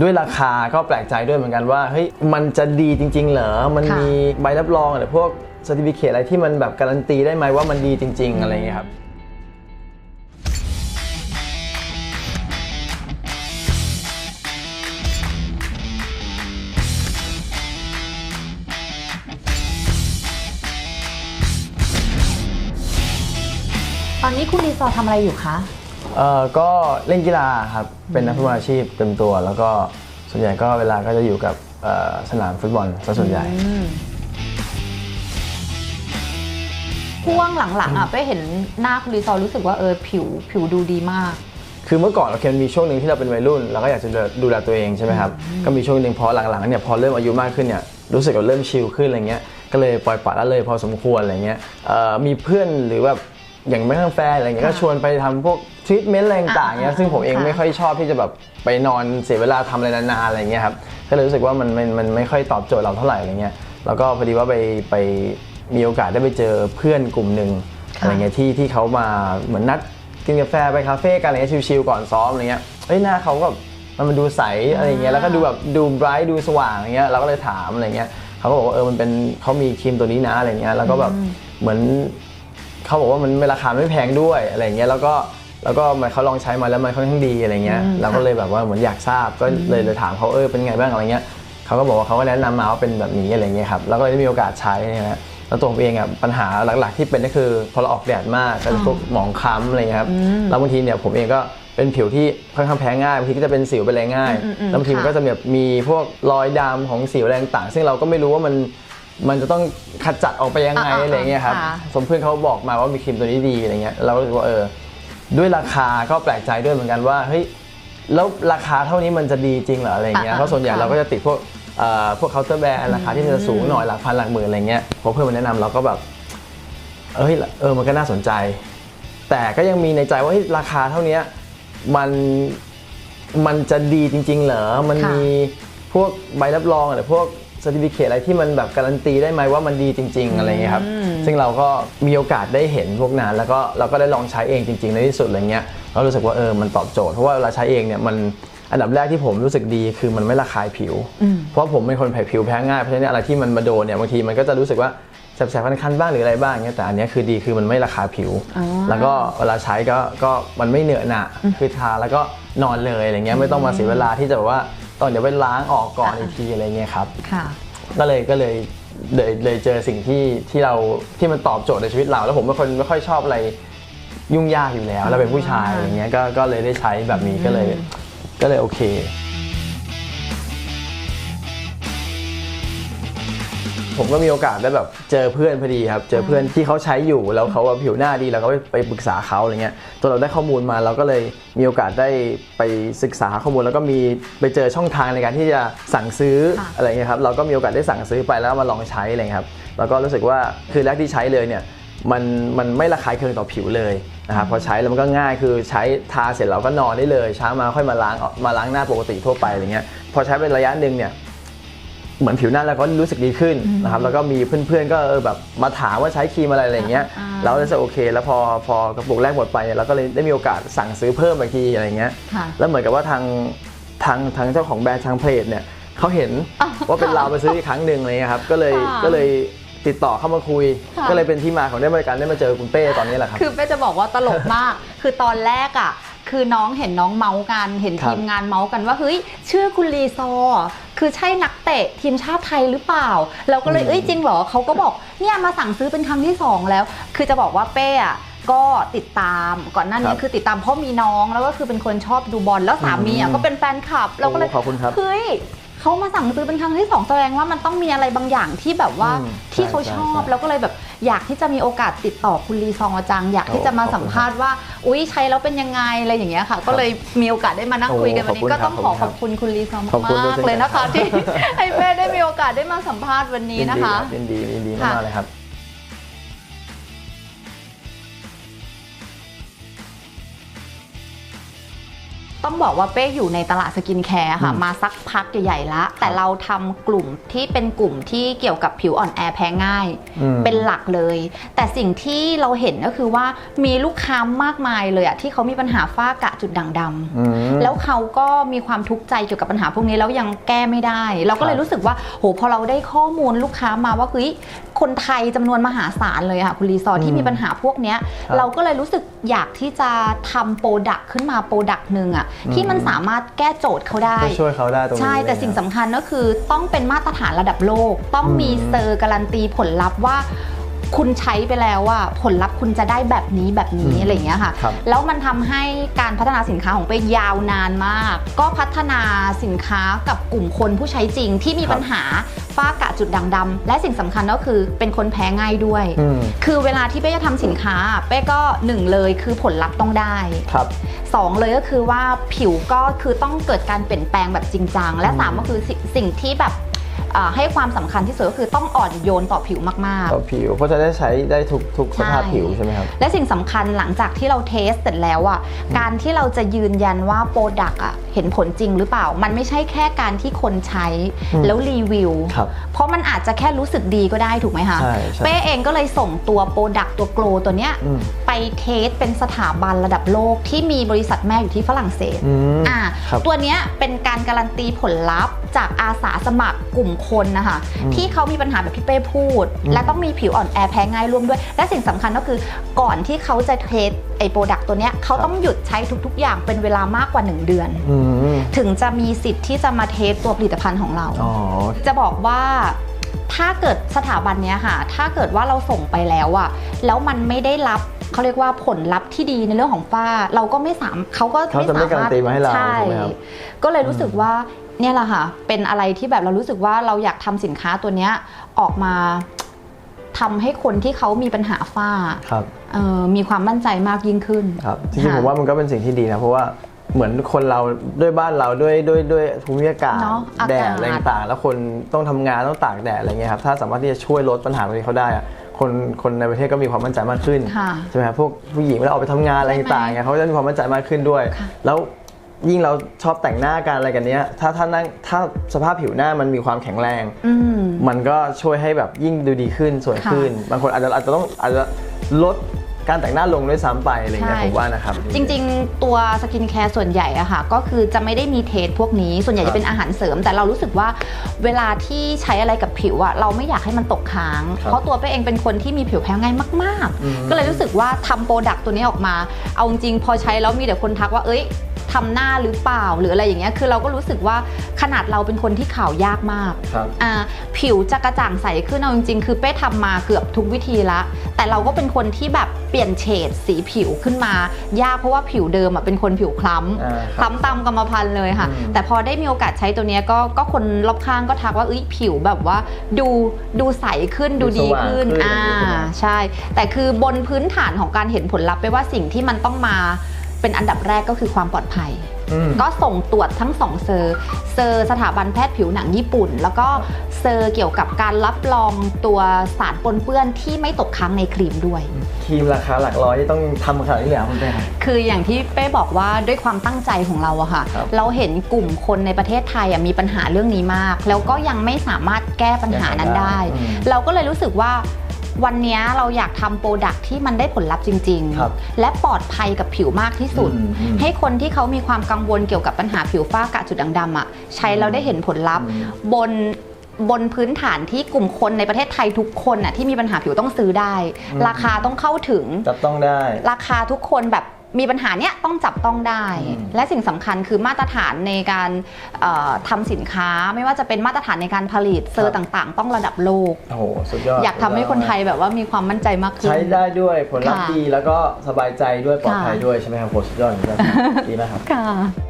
ด้วยราคาก็แปลกใจด้วยเหมือนกันว่าเฮ้ยมันจะดีจริง ๆ เหรอ มันค่ะ มีใบรับรองหรือพวกสติฟิเคอะไรที่มันแบบการันตีได้ไหมว่ามันดีจริง ๆ อะไรอย่างเงี้ยครับ ตอนนี้คุณรีซอร์ทำอะไรอยู่คะ เอ่อก็เล่นกีฬาครับเป็นนักฟุตบอลอาชีพเต็มตัว แล้วก็ส่วนใหญ่ก็เวลาก็จะอยู่กับเอ่อสนามฟุตบอลซะส่วนใหญ่ ช่วงหลังๆอะไปเห็นหน้าคุณรีซอร์รู้สึกว่าเออผิวผิวดูดีมาก คือเมื่อก่อนเราเคยมีช่วงหนึ่งที่เราเป็นวัยรุ่นเราก็อยากจะดูแลตัวเองใช่ไหมครับก็มีช่วงหนึ่งพอหลังๆเนี่ยพอเริ่มอายุมากขึ้นเนี่ยรู้สึกว่าเริ่มชิลขึ้นอะไรเงี้ยก็เลยปล่อยปละละเลยพอสมควรอะไรเงี้ยเอ่อมีเพื่อนหรือแบบ อย่างแม่ทั้งแฟนอะไรเงี้ยก็ค่ะชวนไปทำพวกทรีทเมนต์อะไรต่างๆเงี้ยอ่าซึ่งผมเองค่ะไม่ค่อยชอบที่จะแบบไปนอนเสียเวลาทำอะไรนานๆอะไรเงี้ยครับก็เลยรู้สึกว่ามันมันมันไม่ค่อยตอบโจทย์เราเท่าไหร่อะไรเงี้ยแล้วก็พอดีว่าไปไปมีโอกาสได้ไปเจอเพื่อนกลุ่มหนึ่งค่ะ อะไรเงี้ยที่ที่เขามาเหมือนนัดกินกาแฟไปคาเฟ่กันอะไรเงี้ยชิลๆก่อนซ้อมอะไรเงี้ยเฮ้ยหน้าเขาก็มันมันดูใสอะไรเงี้ยแล้วก็ดูแบบดูไบรท์ดูสว่างอะไรเงี้ยเราก็เลยถามอะไรเงี้ยเขาก็บอกว่าเออมันเป็นเขามีครีมตัวนี้นะอะไรเงี้ยแล้วก็แบบเหมือน เขาบอกว่ามันไม่ราคาไม่แพงด้วยอะไรเงี้ยแล้วก็แล้วก็มันเขาลองใช้มาแล้วมันค่อนข้างดีอะไรเงี้ยอืมเราก็เลยแบบว่าเหมือนอยากทราบก็เลยเลยถามเขาเออเป็นไงบ้างอะไรเงี้ยเขาก็บอกว่าเขาก็แนะนำมาว่าเป็นแบบนี้อะไรเงี้ยครับแล้วก็เลยได้มีโอกาสใช้เนี่ยนะแล้วตัวผมเองอะปัญหาหลัก ๆ ที่เป็นก็คือพอเราออกแดดมากก็จะพวกหมองคล้ำอะไรเงี้ยครับแล้วบางทีเนี่ยผมเองก็เป็นผิวที่ค่อนข้างแพ้ง่ายบางทีก็จะเป็นสิวเป็นอะไรง่ายอืมอืมแล้วบางทีมันค่ะก็จะแบบมีพวกรอยดำของสิวอะไรต่างๆซึ่งเราก็ไม่รู้ว่ามัน มันจะต้องขจัดออกไปยังไงอ่าๆอะไรเงี้ยครับค่ะสมเพื่อนเขาบอกมาว่ามีครีมตัวนี้ดีอะไรเงี้ยเราก็รู้สึกว่าเออด้วยราคาก็แปลกใจด้วยเหมือนกันว่าเฮ้ยแล้วราคาเท่านี้มันจะดีจริงเหรออะไรเงี้ยอ่าๆเพราะส่วนใหญ่ค่ะ เราก็จะติดพวกเอ่อพวกเคาน์เตอร์แบรนด์ราคาที่มันจะสูงหน่อยหลักพันหลักหมื่นอะไรเงี้ยพอเพื่อนมาแนะนำเราก็แบบเอ้ยเออมันก็น่าสนใจ แต่ก็ยังมีในใจว่าเฮ้ยราคาเท่านี้มันมันจะดีจริง ๆ เหรอ มันค่ะมีพวกใบรับรองหรือพวก สติฟิเคอะไรที่มันแบบการันตีได้ไหมว่ามันดีจริง ๆ อะไรเงี้ยครับ ซึ่งเราก็มีโอกาสได้เห็นพวกนั้น แล้วก็เราก็ได้ลองใช้เองจริง ๆ ในที่สุดอะไรเงี้ยเรารู้สึกว่าเออมันตอบโจทย์เพราะว่าเวลาใช้เองเนี่ยมันอันดับแรกที่ผมรู้สึกดีคือมันไม่ระคายผิว เพราะผมเป็นคนแพ้ผิวแพ้ง่ายเพราะฉะนั้นอะไรที่มันมาโดนเนี่ยบางทีมันก็จะรู้สึกว่าแสบๆคันๆบ้างหรืออะไรบ้างเงี้ยแต่อันเนี้ยคือดีคือมันไม่ระคายผิวอ๋อแล้วก็เวลาใช้ก็ก็มันไม่เหนอะหนะคือทาแล้วก็นอนเลยอะไรเงี้ยไม่ต้องมาเสียเวลาที่จะแบบว่า ต้องเดี๋ยวไปล้างออกก่อนอีกทีอะไรเงี้ยครับค่ะ ก็เลยก็เลยเลยเลยเจอสิ่งที่ที่เราที่มันตอบโจทย์ในชีวิตเรา แล้วผมเป็นคนไม่ค่อยชอบอะไรยุ่งยากอยู่แล้ว เราเป็นผู้ชายอย่างเงี้ยก็ก็เลยได้ใช้แบบนี้ก็เลยก็เลยโอเค ผมก็มีโอกาสได้แบบเจอเพื่อนพอดีครับ เจอเพื่อนที่เขาใช้อยู่แล้วเขาแบบผิวหน้าดีเราก็ไปไปปรึกษาเขาอะไรเงี้ยจนเราได้ข้อมูลมาเราก็เลยมีโอกาสได้ไปศึกษาข้อมูล แล้วก็มีไปเจอช่องทางในการที่จะสั่งซื้ออะไรเงี้ยครับเราก็มีโอกาสได้สั่งซื้อไปแล้วมาลองใช้อะไรเงี้ยครับแล้วก็รู้สึกว่าคือแรกที่ใช้เลยเนี่ยมันมันไม่ระคายเคืองต่อผิวเลยนะครับพอใช้แล้วมันก็ง่ายคือใช้ทาเสร็จเราก็นอนได้เลยเช้ามาค่อยมาล้างมาล้างหน้าปกติทั่วไปอะไรเงี้ยพอใช้เป็นระยะหนึ่งเนี่ย เหมือนผิวหน้าเราก็รู้สึกดีขึ้นนะครับแล้วก็มีเพื่อนๆก็เออแบบมาถามว่าใช้ครีมอะไรอะไรอย่างเงี้ยอ่าเราก็รู้สึกโอเค แล้วพอพอกระปุกแรกหมดไปเนี่ยเราก็เลยได้มีโอกาสสั่งซื้อเพิ่มอีกทีอะไรเงี้ยค่ะแล้วเหมือนกับว่าทางทางทางเจ้าของแบรนด์ทางเพจเนี่ยเขาเห็นว่าเป็นเราไปซื้ออีกครั้งหนึ่งอะไรเงี้ยครับก็เลยค่ะก็เลยติดต่อเข้ามาคุยค่ะก็เลยเป็นที่มาของได้บริการได้มาเจอคุณเป้ตอนนี้แหละครับ คือเป้จะบอกว่าตลกมาก คือตอนแรกอะ คือน้องเห็นน้องเมาส์กัน เห็นครับทีมงานเมาส์กันว่าเฮ้ยชื่อคุณลีซอร์คือใช่นักเตะทีมชาติไทยหรือเปล่า เราก็เลยเอ้ยจริงเหรอเขาก็บอกเนี่ยมาสั่งซื้อเป็นครั้งที่สองแล้ว คือจะบอกว่าเป้อะก็ติดตามก่อนหน้าคนี้รับคือติดตามเพราะมีน้องแล้วก็คือเป็นคนชอบดูบอลแล้วสามีอะอืม ก็เป็นแฟนคลับเราก็เลย โอ้ขอบคุณครับ เฮ้ย เขามาสั่งซื้อเป็นครั้งที่สองแสดงว่ามันต้องมีอะไรบางอย่างที่แบบว่าอืมที่เขาใช่ชอบใช่แล้วก็เลยแบบอยากที่จะมีโอกาสติดต่อคุณลีซองอาจัง อยากที่จะมาโอ้ขอบคุณสัมภาษณ์ว่า อุ๊ยใช้แล้วเป็นยังไงอะไรอย่างเงี้ยค่ะ ก็เลยมีโอกาสได้มานั่งโอ้คุยกันวันนี้ขอบคุณก็ต้องครับขอขขออบบคุคุณณคุณลีซองขอบคุณด้วยมากๆเลยนะคะเช่ที่นกันให้เป้ได้มีโอกาสได้มาสัมภาษณ์วันนี้นะคะยินดีรับยินดียินดีค่ะมากๆเลยครับ ตต้องบอกว่าเป้อยู่ในตลาดสกินแคร์ค่ะอืมมาสักพักใหญ่ๆละแต่เราทำกลุ่มที่เป็นกลุ่มที่เกี่ยวกับผิวอ่อนแอแพ้ง่ายอืมเป็นหลักเลย แต่สิ่งที่เราเห็นก็คือว่ามีลูกค้ามากมายเลยอะที่เขามีปัญหาฝ้ากระจุดด่างดำอืมแล้วเขาก็มีความทุกข์ใจเกี่ยวกับปัญหาพวกนี้แล้วยังแก้ไม่ได้ เราก็เลยครับรู้สึกว่าโหพอเราได้ข้อมูลลูกค้ามาว่าเฮ้ย คนไทยจำนวนมหาศาลเลยค่ะคุณรีซอร์อืมที่มีปัญหาพวกเนี้ยครับเราก็เลยรู้สึกอยากที่จะทำโปรดักต์ขึ้นมาโปรดักต์หนึ่งอะที่มันสามารถแก้โจทย์เขาได้ไปช่วยเขาได้ตรงนี้ใช่แต่เลยสิ่งครับสำคัญก็คือต้องเป็นมาตรฐานระดับโลก ต้องมีอืมเซอร์การันตีผลลัพธ์ว่า คุณใช้ไปแล้วว่าผลลัพธ์คุณจะได้แบบนี้แบบนี้อะไรอย่างเงี้ยค่ะครับแล้วมันทำให้การพัฒนาสินค้าของเป้ยาวนานมาก ก็พัฒนาสินค้ากับกลุ่มคนผู้ใช้จริงที่มีครับปัญหาฝ้ากระจุดด่างดำและสิ่งสำคัญก็คือเป็นคนแพ้ง่ายด้วยอืมคือเวลาที่เป้จะทำสินค้า เป้ก็หนึ่งเลยคือผลลัพธ์ต้องได้ครับสองเลยก็คือว่าผิวก็คือต้องเกิดการเปลี่ยนแปลงแบบจริงจังและสามก็คือสิสิ่งที่แบบเอ่อ ให้ความสำคัญที่สุดก็คือต้องอ่อนโยนต่อผิวมากต่อผิวเพราะจะได้ใช้ได้ทุกทุกสภาพใช่ผิวใช่ไหมครับๆและสิ่งสำคัญหลังจากที่เราเทสเสร็จแล้วอะการที่เราจะยืนยันว่าโปรดักต์อะเห็นผลจริงหรือเปล่า มันไม่ใช่แค่การที่คนใช้อืมแล้วรีวิวครับเพราะมันอาจจะแค่รู้สึกดีก็ได้ถูกไหมคะใช่ใช่เป้เองก็เลยส่งตัวโปรดักต์ตัวโกลตัวเนี้ยอืมไปเทสเป็นสถาบันระดับโลกที่มีบริษัทแม่อยู่ที่ฝรั่งเศสอืมอ่าครับตัวเนี้ยเป็นการการันตีผลลัพธ์จากอาสาสมัครกลุ่มคนนะคะอืมที่เขามีปัญหาแบบที่เป้พูดอืมและต้องมีผิวอ่อนแอแพ้ง่ายร่วมด้วย และสิ่งสำคัญก็คือก่อนที่เขาจะเทสไอโปรดักต์ตัวเนี้ยเขาต้องหยุดใช้ทุกๆ อย่างเป็นเวลามากกว่า 1 เดือนอืมถึงจะมีสิทธิ์ที่จะมาเทสตัวผลิตภัณฑ์ของเราอ๋อจะบอกว่าถ้าเกิดสถาบันเนี้ยค่ะ ถ้าเกิดว่าเราส่งไปแล้วอะแล้วมันไม่ได้รับเขาเรียกว่าผลลัพธ์ที่ดีในเรื่องของฝ้า เราก็ไม่สามเขาก็เขาจะไม่การันตีมาให้เราใช่ถูกไหมครับก็เลยรู้สึกว่า เนี่ยแหละค่ะ เป็นอะไรที่แบบเรารู้สึกว่าเราอยากทำสินค้าตัวเนี้ยออกมาทำให้คนที่เขามีปัญหาฝ้าครับเอ่อมีความมั่นใจมากยิ่งขึ้นครับจริงๆค่ะผมว่ามันก็เป็นสิ่งที่ดีนะเพราะว่าเหมือนคนเราด้วยบ้านเราด้วยด้วยด้วยภูมิอากาศเนอะอากาศแดดอะไรต่างๆ แล้วคนต้องทำงานต้องตากแดดอะไรเงี้ยครับถ้าสามารถที่จะช่วยลดปัญหาตรงนี้เขาได้อะคนคนในประเทศก็มีความมั่นใจมากขึ้นค่ะใช่ไหมครับพวกผู้หญิงเวลาออกไปทำงานอะไรต่างๆเงี้ยเขาจะมีความมั่นใจมากขึ้นด้วยค่ะแล้ว ยิ่งเราชอบแต่งหน้ากันอะไรกันเนี้ย ถ้าถ้านั่งถ้าสภาพผิวหน้ามันมีความแข็งแรง อืม มันก็ช่วยให้แบบยิ่งดูดีขึ้นสวยค่ะขึ้น บางคนอาจจะอาจจะต้องอาจจะลดการแต่งหน้าลงด้วยซ้ำไปอะไรเงี้ยใช่ ผมว่านะครับ จริงๆ ตัวสกินแคร์ส่วนใหญ่อะค่ะ ก็คือจะไม่ได้มีเทสพวกนี้ ส่วนใหญ่ครับจะเป็นอาหารเสริม แต่เรารู้สึกว่าเวลาที่ใช้อะไรกับผิวอะเราไม่อยากให้มันตกค้าง ครับเพราะตัวเป้เองเป็นคนที่มีผิวแพ้ง่ายมาก อืม ๆ ก็เลยรู้สึกว่าทำโปรดักต์ตัวนี้ออกมา เอาจริงๆพอใช้แล้วมีแต่คนทักว่าเอ้ย ทำหน้าหรือเปล่าหรืออะไรอย่างเงี้ยคือเราก็รู้สึกว่าขนาดเราเป็นคนที่ขาวยากมากครับอ่าผิวจะกระจ่างใสขึ้นเอาจริงๆ คือเป้ทำมาเกือบทุกวิธีละ แต่เราก็เป็นคนที่แบบเปลี่ยนเฉดสีผิวขึ้นมา ยากเพราะว่าผิวเดิมอะเป็นคนผิวคล้อ่าำครับคล้ำตามกรรมพันธุ์เลยค่ะอืมแต่พอได้มีโอกาสใช้ตัวเนี้ยก็ก็คนรอบข้างก็ทักว่าเอ้ยผิวแบบว่าดูดูใสขึ้นดูดีขึ้นดูสว่างขึ้นอ่าอะไรอย่างเงี้ยใช่ แต่คือบนพื้นฐานของการเห็นผลลัพธ์ไปว่าสิ่งที่มันต้องมา เป็นอันดับแรกก็คือความปลอดภัยอืมก็ส่งตรวจทั้งสองเซอร์ เซอร์สถาบันแพทย์ผิวหนังญี่ปุ่น แล้วก็เซอร์เกี่ยวกับการรับรองตัวสารปนเปื้อนที่ไม่ตกค้างในครีมด้วย ครีมราคาหลักร้อยที่ต้องทำขนาดนี้เลยเหรอคุณเป้ครับ คืออย่างที่เป้บอกว่าด้วยความตั้งใจของเราอะค่ะ ครับ เราเห็นกลุ่มคนในประเทศไทยอะมีปัญหาเรื่องนี้มาก แล้วก็ยังไม่สามารถแก้ปัญหานั้นได้ อืม เราก็เลยรู้สึกว่า วันเนี้ยเราอยากทำโปรดักที่มันได้ผลลัพธ์จริง ครับๆ และปลอดภัยกับผิวมากที่สุด อืมอืมให้คนที่เขามีความกังวลเกี่ยวกับปัญหาผิวฝ้ากระจุดด่างดำอะใช้แล้วได้เห็นผลลัพธ์ อืม บนบนพื้นฐานที่กลุ่มคนในประเทศไทยทุกคนอะที่มีปัญหาผิวต้องซื้อได้อืมราคาต้องเข้าถึง จับต้องได้ ราคาทุกคนแบบ มีปัญหาเนี้ยต้องจับต้องได้อืมและสิ่งสำคัญคือมาตรฐานในการเอ่อทำสินค้าไม่ว่าจะเป็นมาตรฐานในการผลิตเซอร์ต่างๆ ต้องระดับโลกโอ้โหสุดยอดอยากทำให้คนไทยแบบว่ามีความมั่นใจมากขึ้น ใช้ได้ด้วยผลลัพธ์ค่ะดีแล้วก็สบายใจด้วยปลอดภัยค่ะด้วยใช่ไหมครับโหสุดยอดเหมือนกันดีมากครับค่ะ